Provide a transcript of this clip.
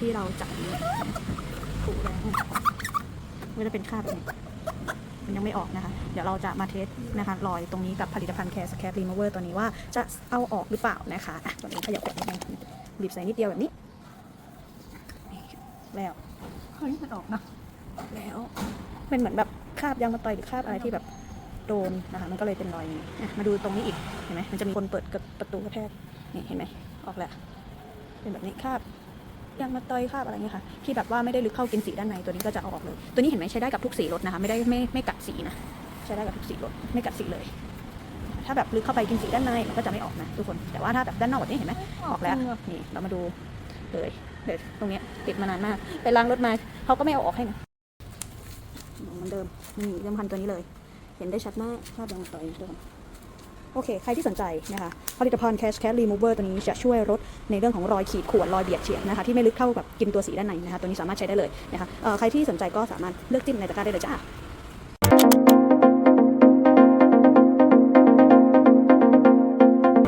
ที่เราจับนี้ถูแรงมันจะเป็นคราบแบบนี้มันยังไม่ออกนะคะ เดี๋ยวเราจะมาเทสนะคะรอยตรงนี้กับผลิตภัณฑ์แคสแคปรีมูเวอร์ตัวนี้ว่าจะเอาออกหรือเปล่านะคะตัวนี้ขยับแบบนี้บีบใส่นิดเดียวแบบนี้ แล้วเฮ้ยมันออกนะแล้วเป็นเหมือนแบบคราบยางมะตอยหรือคราบอะไรที่แบบโดนนะคะมันก็เลยเป็นรอยนี้มาดูตรงนี้อีกเห็นไหมมันจะมีคนเปิดกับประตูกระแทกนี่เห็นไหมออกแล้วเป็นแบบนี้คราบ ยางมาตอยคราบอะไรเงี้ยค่ะที่แบบว่าไม่ได้ลึกเข้ากินสีด้านในตัวนี้ก็จะเอาออกเลยตัวนี้เห็นไหมใช้ได้กับทุกสีรถนะคะไม่ได้ไม่ไม่กัดสีนะใช้ได้กับทุกสีรถไม่กัดสีเลย ถ้าแบบลึกเข้าไปกินสีด้านในมันก็จะไม่ออกนะทุกคนแต่ว่าถ้าแบบด้านนอกแบบนี้เห็นไหมออกแล้วนี่เรามาดูเลยเดี๋ยวตรงเนี้ยติดมานานมากไปล้างรถมาเขาก็ไม่เอาออกให้นะเหมือนเดิมนี่เรื่องพันตัวนี้เลย เห็นได้ชัดมากคาบยางมาตอยทุกคน โอเค ใครที่สนใจนะคะผลิตภัณฑ์ Cash Cat Remover ตัวนี้จะช่วยลดในเรื่องของรอยขีดข่วนรอยเบียดเฉียดนะคะที่ไม่ลึกเท่ากับกินตัวสีด้านในนะคะตัวนี้สามารถใช้ได้เลยนะคะใครที่สนใจก็สามารถเลือกจิ้มในตะกร้าได้เลยจ้า